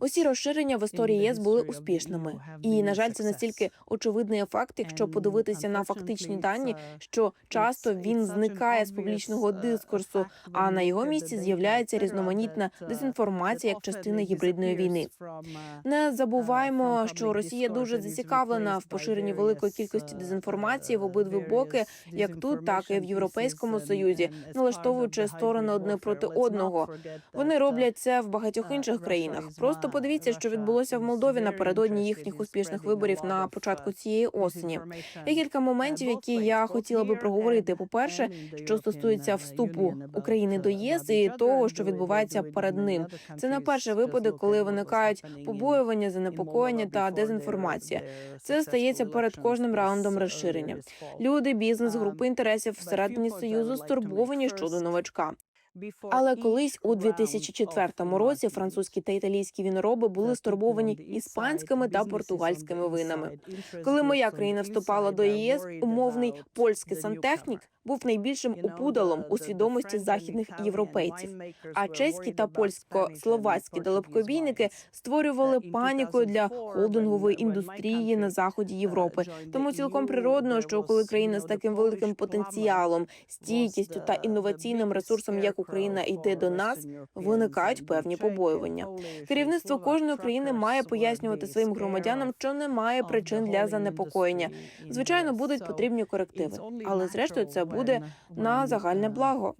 Усі розширення в історії ЄС були успішними, і на жаль, це настільки очевидний ефект, якщо подивитися на фактичні дані, що часто він зникає з публічного дискурсу, а на його місці з'являється різноманітна дезінформація як частина гібридної війни. Не забуваємо, що Росія дуже зацікавлена в поширенні великої кількості дезінформації в обидві боки, як тут, так і в Європейському Союзі, налаштовуючи сторони одне проти одного. Вони роблять це в багатьох інших країнах. Просто подивіться, що відбулося в Молдові напередодні їхніх успішних виборів на початку цієї осені. Є кілька моментів, які я хотіла би проговорити. По перше, що стосується вступу України до ЄС і того, що відбувається перед ним. Це не перший випадок, коли виникають побоювання, занепокоєння та дезінформація. Це стається перед кожним раундом розширення. Люди, бізнес, групи інтересів всередині союзу стурбовані щодо новачка. Але колись у 2004 році французькі та італійські вінороби були стурбовані іспанськими та португальськими винами. Коли моя країна вступала до ЄС, умовний польський сантехнік був найбільшим опудалом у свідомості західних європейців. А чеські та польсько-словацькі далекобійники створювали паніку для холдингової індустрії на заході Європи. Тому цілком природно, що коли країна з таким великим потенціалом, стійкістю та інноваційним ресурсом, як Україна, йде до нас, виникають певні побоювання. Керівництво кожної країни має пояснювати своїм громадянам, що немає причин для занепокоєння. Звичайно, будуть потрібні корективи, але зрештою це буде на загальне благо.